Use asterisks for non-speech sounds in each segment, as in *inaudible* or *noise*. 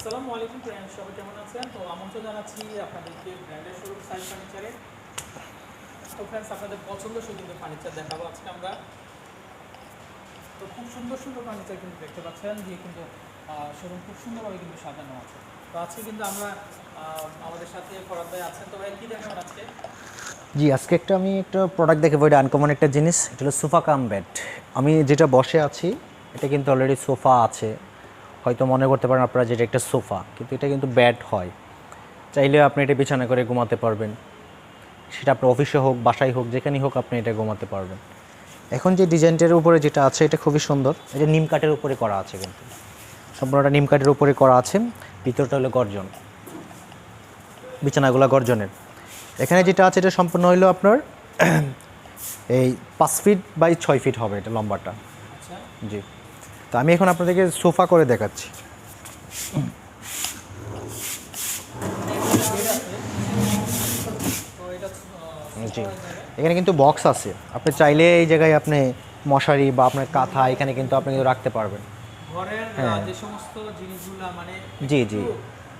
আসসালামু আলাইকুম ফ্রেন্ডস সবাই, কেমন আছেন? তো আমন্ত্রণ জানাচ্ছি আপনাদেরকে ব্র্যান্ডের শোরুম সাইজ ফার্নিচারে। তো ফ্রেন্ডস আপনাদের পছন্দসই কিন্তু ফার্নিচার দেখাবো আজকে আমরা। তো খুব সুন্দর সুন্দর ফার্নিচার কিন্তু দেখতে পাচ্ছেন, দিয়ে কিন্তু শোরুম খুব সুন্দরভাবে কিন্তু সাজানো আছে। তো আজকে কিন্তু আমরা আমাদের সাথে ফরাদ আছেন। তো ভাই, কী দেখাবেন আজকে? জি, আজকে একটা আমি একটা প্রোডাক্ট দেখাবো, এটা আনকমন একটা জিনিস, এটা হলো সোফা কাম বেড। আমি যেটা বসে আছি, এটা কিন্তু অলরেডি সোফা আছে। হয়তো মনে করতে পারেন আপনারা যেটা একটা সোফা, কিন্তু এটা কিন্তু ব্যাড হয়। চাইলে আপনি এটা বিছানা করে ঘুমাতে পারবেন। সেটা আপনার অফিসে হোক, বাসায় হোক যেখানেই হোক আপনি এটা ঘুমাতে পারবেন। এখন যে ডিজাইনটার উপরে যেটা আছে, এটা খুবই সুন্দর। এটা নিম কাঠের উপরে করা আছে কিন্তু। সম্পূর্ণটা নিম কাঠের উপরে করা আছে। ভিতরটা হলো গর্জন। বিছানাগুলো গর্জনের। এখানে যেটা আছে, এটা সম্পূর্ণ হইল আপনার *clears throat* এই পাঁচ ফিট বাই ছয় ফিট হবে এটা লম্বাটা। জি। তো আমি এখন আপনাদেরকে সোফা করে দেখাচ্ছি। জি। এখানে কিন্তু বক্স আছে। আপনি চাইলে এই জায়গায় আপনি মশারি বা আপনার কাঁথা এখানে কিন্তু আপনি কিন্তু রাখতে পারবেন। ঘরের হ্যাঁ। যে সমস্ত জিনিসগুলো মানে জি, জি।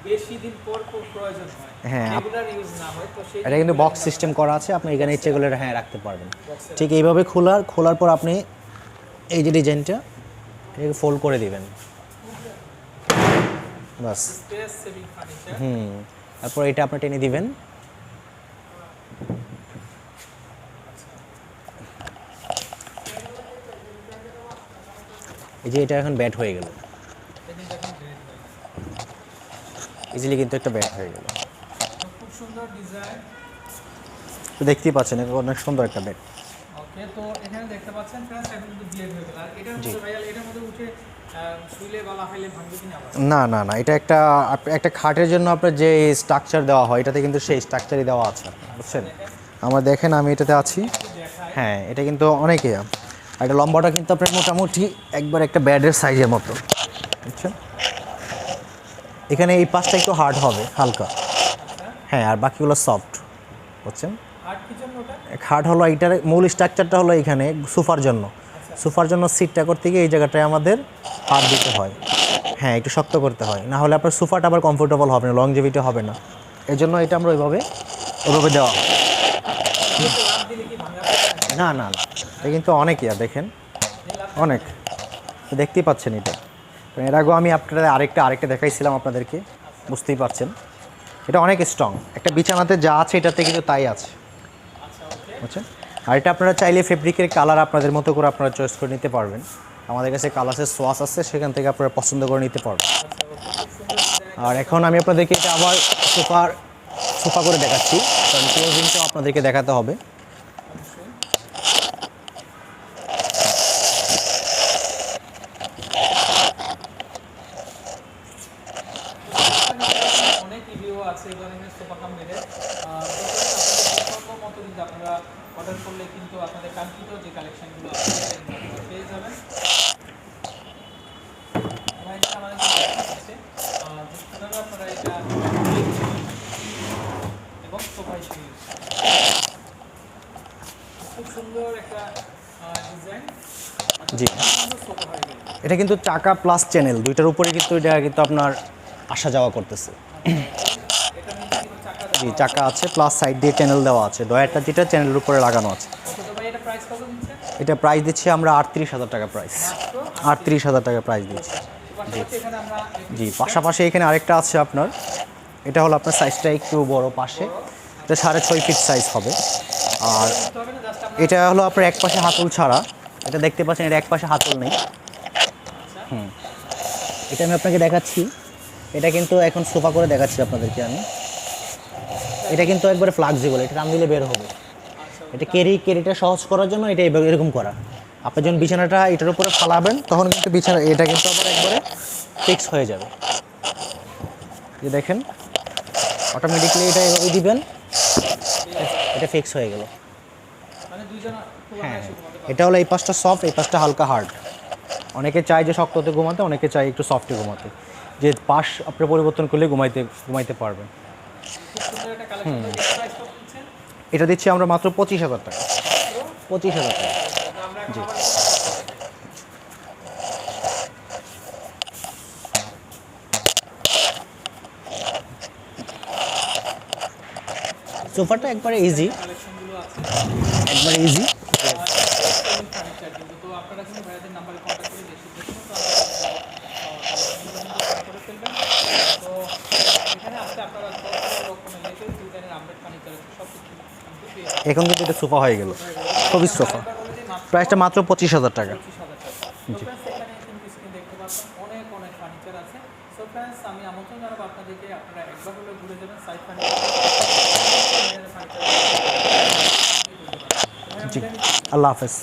বেশি দিন পর পর প্রয়োজন হয়। হ্যাঁ, ইউজ না হয় তো এটা কিন্তু বক্স সিস্টেম করা আছে। আপনি এখানে ইচ্ছেগুলো হ্যাঁ রাখতে পারবেন। ঠিক এইভাবে খোলার খোলার পর আপনি এই যে ডিজাইনটা এটাকে ফোল্ড করে দিবেন। বাস। হুম, তারপর এটা আপনি টেনে দিবেন। এই যে এটা এখন ব্যাট হয়ে গেল। ইজিলি কিন্তু একটা ব্যাট হয়ে গেল। দেখতেই পাচ্ছেন অনেক সুন্দর একটা ব্যাট তো এখানে দেখতে পাচ্ছেন ফ্রেন্ডস এখন কিন্তু হয়ে গেল। আর এটার মধ্যে ভাইয়াল এটার মধ্যে উঠে না না না এটা একটা একটা খাটের জন্য আপনার যে স্ট্রাকচার দেওয়া হয় এটাতে কিন্তু সেই স্ট্রাকচারই দেওয়া আছে বুঝছেন? আমার দেখেন আমি এটাতে আছি। হ্যাঁ এটা কিন্তু অনেকে। এটা লম্বাটা কিন্তু আপনার মোটামুটি একবার একটা ব্যাডের সাইজের মতো বুঝছেন? এখানে এই পাশটা একটু হার্ড হবে হালকা। হ্যাঁ আর বাকিগুলো সফট বুঝছেন? খাট হলো এইটার মূল স্ট্রাকচারটা হলো এখানে সোফার জন্য। সোফার জন্য সিটটা করতে গিয়ে এই জায়গাটায় আমাদের হাত দিতে হয়। হ্যাঁ একটু শক্ত করতে হয়। না হলে আপনার সোফাটা আবার কমফোর্টেবল হবে না লংজিভিটি হবে না। এই জন্য এটা আমরা ওইভাবে ওইভাবে দেওয়া? না না না। এটা কিন্তু অনেক ইয়া দেখেন অনেক। দেখতেই পাচ্ছেন এটা। এর আগেও আমি আপনাদের আরেকটা আরেকটা দেখাইছিলাম আপনাদেরকে বুঝতেই পারছেন। এটা অনেক স্ট্রং একটা বিছানাতে যা আছে এটাতে কিন্তু তাই আছে। আচ্ছা বুঝছেন আর এটা আপনারা চাইলে ফেব্রিকের কালার আপনাদের মতো করে আপনারা চয়েস করে নিতে পারবেন। আমাদের কাছে কালার্সের সোয়াস আছে, সেখান থেকে আপনারা পছন্দ করে নিতে পারবেন। আচ্ছা আর এখন আমি আপনাদেরকে এটা আবার সোফার সোফা করে দেখাচ্ছি। কারণ ক্লোজিংটাও আপনাদেরকে দেখাতে হবে। অনেক রিভিউ আছে সোফা কাম মতো কিন্তু আপনারা অর্ডার করলে কিন্তু আপনাদের কাঙ্ক্ষিত যে কালেকশনগুলো আপনারা পেয়ে যাবেন। এবং এটা আমাদের কাছে আছে। আহ, যে কীভাবে আপনারা এটা এবং সোফা হিসেবে খুব সুন্দর একটা ডিজাইন জি। এটা কিন্তু চাকা প্লাস চ্যানেল দুইটার উপরে কিন্তু এটা কিন্তু আপনার আসা যাওয়া করতেছে এটা নিচে কিন্তু চাকা জি, চাকা আছে প্লাস সাইড দিয়ে চ্যানেল দেওয়া আছে। ডয়ারটা যেটা চ্যানেলের উপরে লাগানো আছে। এটা প্রাইস দিচ্ছি আমরা আটত্রিশ হাজার টাকা প্রাইস আটত্রিশ হাজার টাকা প্রাইস দিচ্ছি। আমরা জি, পাশাপাশি এখানে আরেকটা আছে আপনার। এটা হলো আপনার সাইজটা একটু বড় পাশে। এটা সাড়ে ছয় ফিট সাইজ হবে। আর এটা হলো আপনার এক পাশে হাতল ছাড়া। এটা দেখতে পাচ্ছেন এটা এক পাশে হাতল নেই। হুম। এটা আমি আপনাকে দেখাচ্ছি। এটা কিন্তু এখন সোফা করে দেখাচ্ছি আপনাদেরকে আমি। এটা কিন্তু একবারে ফ্লাক্সিবল এটা টান দিলে বের হবে। এটা কেরি কেরিটা সহজ করার জন্য এটা এরকম করা। আপনি যখন বিছানাটা এটার উপরে ফালাবেন, তখন কিন্তু বিছানা, এটা কিন্তু আবার একবারে ফিক্স হয়ে যাবে। যে দেখেন অটোমেটিকলি এটা এভাবে দিবেন, এটা ফিক্স হয়ে গেল। হ্যাঁ এটা হলো এই পাশটা সফট এই পাশটা হালকা হার্ড অনেকে চায় যে শক্ততে ঘুমাতে, অনেকে চায় একটু সফটে ঘুমাতে। যে পাশ আপনি পরিবর্তন করলে ঘুমাইতে ঘুমাইতে পারবেন। এটা দিচ্ছি আমরা মাত্র পঁচিশ হাজার টাকা। পঁচিশ হাজার টাকা। জি। সোফাটা একবারে ইজি একবারে ইজি এখন কিন্তু এটা সোফা হয়ে গেল। খুবই সোফা। প্রাইসটা মাত্র পঁচিশ হাজার টাকা। পঁচিশ হাজার টাকা। তো friends, এখানে কিন্তু screen দেখতে পাচ্ছেন। অনেক অনেক ফার্নিচার আছে। সো ফ্রেন্ডস আমি আমন্ত্রণ জানাব আপনাদেরকে। আপনারা একবার হলে ঘুরে যাবেন। সাইড ফার্নিচার জি। আল্লাহ হাফেজ।